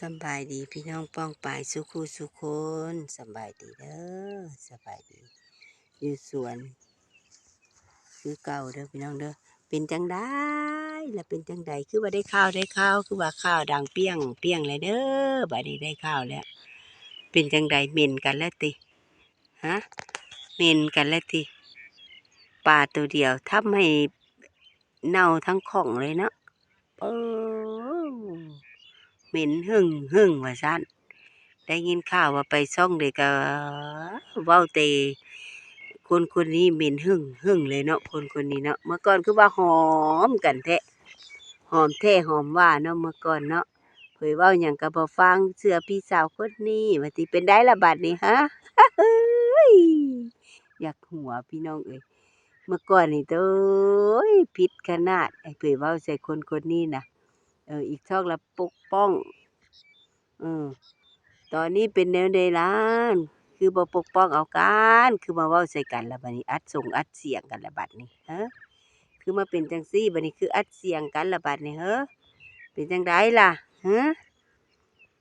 สบายดีพี่น้องป้องปายสุขูสุคนสบายดีเด้อสบายดี อยู่สวนคือเก่าเด้อพี่น้องเด้อเป็นจังได้และเป็นจังใดคือว่าได้ข้าวได้ข้าวคือว่าข้าวดังเปี้ยงเปี้ยงเลยเด้อบัดนี้ได้ข้าวแล้ว เป็นจังใดเหม็นกันแล้วติฮะเหม็นกันแล้วติปลาตัวเดียวทำให้เน่าทั้งของเลยเนาะเออ เหม็นหึ่งหึ่งว่าซั่นได้ยินข่าวว่าไปซ่องเด็กก็ว้าเตคนคนนี้เหม็นหึ่งหึ่งเลยเนาะคนคนนี้เนาะเมื่อก่อนคือว่าหอมกันแท้หอมแท้หอมว่าเนาะเมื่อก่อนเนาะเผยว้าหยังก็บ่ฟังเชื่อพี่สาวคนนี้ว่าสิเป็นได้ละบัดนี้ฮะอยากหัวพี่น้องเอ้ยเมื่อก่อนนี่โตยผิดขนาดไอ้เผยว้าใส่คนคนนี้น่ะ เอออีกช่องละปกป้องเออตอนนี้เป็นแนวใดล้านคือบ่ปกป้องเอากันคือมาเว้าใส่กันล้วบัดนี้ อัดส่งอัดเสียงกันล้วบัดนี้ฮะคือมาเป็นจังซี่บัดนี้คืออัดเสียงกันล้วบัดนี้เฮ้อเป็นจังไดล่ะฮะ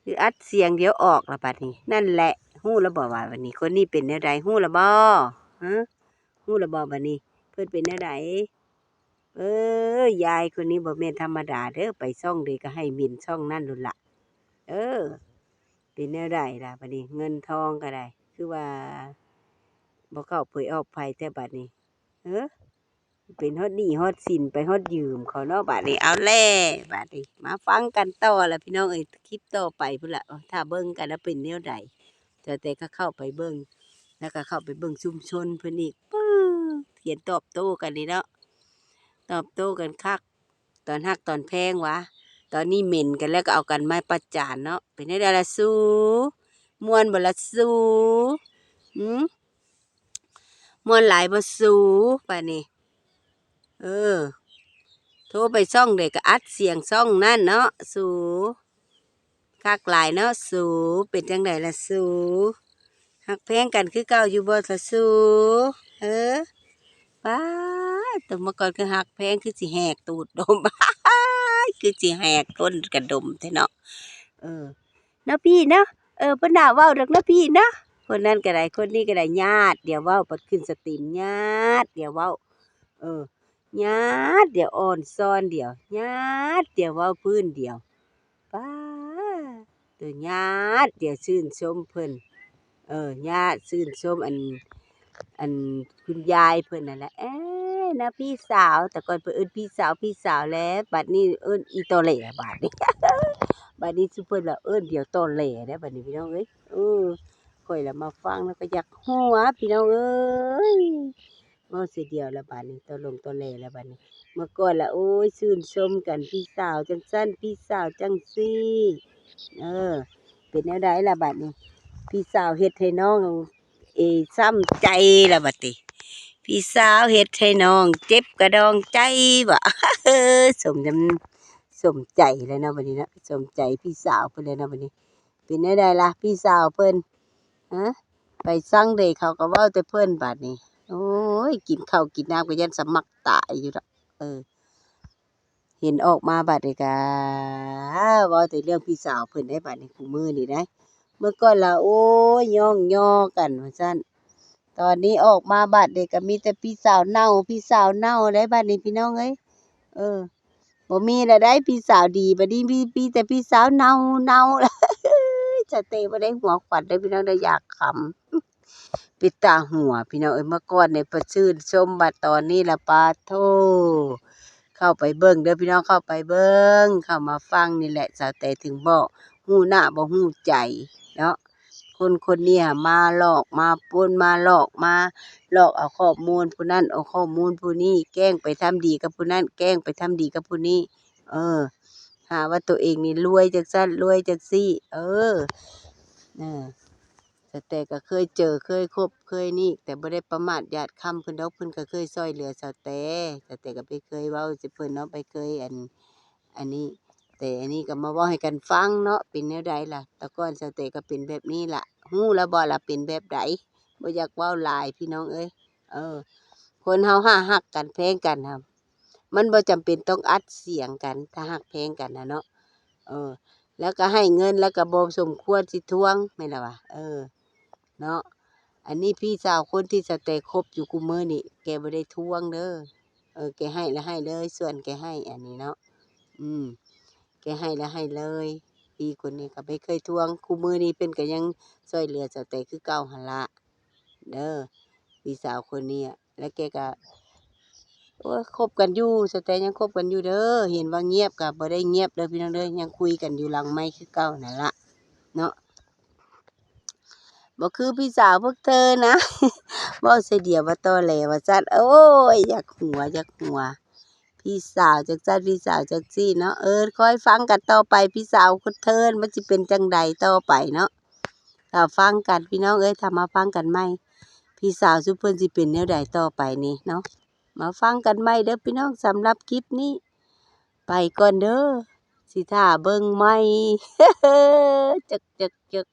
คืออัดเสียงเดี๋ยวออกล้วบัดนี้ นั่นแหละฮู้ล้วบ่ว่าบัดนี้ คนนี้เป็นแนวใดฮู้ล้วบ่ฮะฮู้ล้วบ่บัดนี้ เพิ่นเป็นแนวใด เออยายคนนี้บ่แม่นธรรมดาเด้อไปช่องใดก็ให้มินช่องนั่นโลดล่ะเออ เป็นแนวใดล่ะบัดนี้ เงินทองก็ได้ คือว่าบ่เข้าเผยออกไผแต่บัดนี้ เออ เป็นฮอดหนี้ฮอดสินไปฮอดยืมเขาเนาะบัดนี้เอาแล้บัดนี้มาฟังกันต่อละพี่น้องเอ้ยคลิปต่อไปพุ่นละเอถ้าเบิ่งกันแล้วเป็นแนวใดแต่แต่ก็เข้าไปเบิ่งแล้วก็เข้าไปเบิ่งชุมชนเพิ่นอีกปื้อเถียงตอบโต้กันนี่เนาะ ตอบโต้กันคัก ตอนฮักตอนแพงวะ ตอนนี้เหม็นกันแล้วก็เอากันไมาประจานเนาะ เป็นได้ละสูมวนบละสูหืมมวนหลายบสูป่านนี้เออ โทรไปซ่องเด็กก็อัดเสียงซ่องนั่นเนาะ สูคักหลายเนาะ สูเป็นจังไดล่ะสูฮักแพงกันคือเก่าอยู่บ่ละสูเออป้า แต่เมื่อก่อนคือหักแพงคือสิแหกตูดดมคือสิแหกก้นกระดมแท้เนาะเออเนาะพี่เนาะเออเพิ่นน่าเว้าดอกเนาะพี่เนาะคนนั้นก็ได้คนนี้ก็ได้ญาติเดี๋ยวเว้าปัดขึ้นสตรีมญาติเดี๋ยวเว้า เออญาติเดี๋ยวอ่อนซ้อนเดี๋ยวญาติเดี๋ยวเว้าพื้นเดี๋ยวป้าดตัวญาติเดี๋ยวชื่นชมเพิ่นเออญาติชื่นชมอันอันคุณยายเพิ่นนั่นแหละเอ๊ะ นะพี่สาว แต่ก่อนเพิ่นเอิ้นพี่สาวพี่สาวแล้วบัดนี้เอิ้นอีตอแหลบัดนี้ บัดนี้ซุเพิ่นละเอิ้นเดี๋ยวตอแหลเด้อบัดนี้พี่น้องเอ้ยเออข้อยละมาฟังแล้วก็อยากหัวพี่น้องเอ้ยเว้าเสียเดียวแล้วบัดนี้ตอลงตอแหลแล้วบัดนี้ เมื่อก่อนละโอ้ยชื่นชมกันพี่สาวจังซั่นพี่สาวจังซี่เออ เป็นแนวใดล่ะบัดนี้ พี่สาวเฮ็ดให้น้องเอซ้ำใจละบัดนี้ พี่สาวเฮ็ดให้น้อง เจ็บกระดองใจบ่สมจำสมใจเลยนะบัดนี้นะสมใจพี่สาวเพิ่นเลยนะบัดนี้ เป็นได้ได้ล่ะพี่สาวเพิ่นฮะไปสั่งเดยเขาก็เว้าแต่เพิ่นบัดนี้โอ้ยกินข้าวกินน้ำก็ยันสมักตายอยู่ดอกเออ เห็นออกมาบัดนี้ก็เว้าแต่เรื่องพี่สาวเพิ่นได้บัดนี้คู่มือนี่ได้เมื่อก่อนละโอ้ยย่องย่อกันว่าซั่น ตอนนี้ออกมาบัดนี้ก็มีแต่พี่สาวเน่า พี่สาวเน่าได้บัดนี้พี่น้องเอ้ยเออบ่มีแล้วได้พี่สาวดีบัดนี้มีมีแต่พี่สาวเน่าเน่าสเตบ่ได้หัวขวัญเด้พี่น้องเด้อยากขำปิดตาหัว พี่น้องเอ้ยเมื่อก่อนเนี่ยเพิ่นชื่นชมบัดตอนนี้ละปาโทเข้าไปเบิ่งเด้อพี่น้องเข้าไปเบิ่งเข้ามาฟังนี่แหละสาวแต่ถึงบอกฮู้หน้าบ่ฮู้ใจเนาะ คนคนเนี้ยมาหลอกมาปล้นมาหลอกมา หลอกเอาข้อมูลผู้นั้นเอาข้อมูลผู้นี้แกล้งไปทำดีกับผู้นั้นแกล้งไปทำดีกับผู้นี้ เออ หาว่าตัวเองนี่รวยจังซั่นรวยจังซี่ เออเออแต่แต่ก็เคยเจอเคยคบเคยนี่ แต่บ่ได้ประมาทญาติคำเพิ่นดอกเพิ่นก็เคยช่วยเหลือสาวแต่แต่ก็ไปเคยเว้าสิเพิ่นเนาะไปเคยอัน อันนี้ แต่อันนี้ก็มาว้าให้กันฟังเนาะเป็นแนวใดล่ะแต่ก่อนสเตก็เป็นแบบนี้ล่ะฮู้แล้วบ่ล่ะเป็นแบบใดบ่อยากว้าลายพี่น้องเอ้ยเออ คนเฮาห้าฮักกันแพงกันครับมันบ่จำเป็นต้องอัดเสียงกัน ถ้าฮักแพงกันนะเนาะเออ แล้วก็ให้เงินแล้วก็บ่สมควรสิทวงแม่ล่ะวะเออ เนาะอันนี้พี่สาวคนที่สแตคบอยู่คุมื้อนี่แกบ่ได้ทวงเด้อเออแกให้แล้วให้เลยส่วนแกให้อันนี้เนาะอืม แกให้แล้วให้เลยพี่คนนี้ก็ไม่เคยทวงคุมื้อนี้เพิ่นก็ยังช่วยเหลือสแตคือเก่าหันละเด้อพี่สาวคนนี้อะแล้วแกก็โอ้คบกันอยู่สแตยังคบกันอยู่เด้อเห็นว่าเงียบก็บ่ได้เงียบเด้อพี่น้องเด้อยังคุยกันอยู่หลังไมค์คือเก่านั่นละเนาะบ่คือพี่สาวพวกเธอนะเว้าใส่เดียวว่าตอแหลว่าซั่นโอ้ยอยากหัวอยากหัว พี่สาวจักซั่นพี่สาวจักซี่เนาะเออคอยฟังกันต่อไปพี่สาวคนเทินมันสิเป็นจังใดต่อไปเนาะถ้าฟังกันพี่น้องเอ้ยถ้ามาฟังกันใหมพี่สาวซุเพิ่นสิเป็นแนวใดต่อไปนี่เนาะมาฟังกันใหมเด้อพี่น้องสำหรับคลิปนี้ ไปก่อนเด้อสิท่าเบิ่งใหม่จึกจึกจึก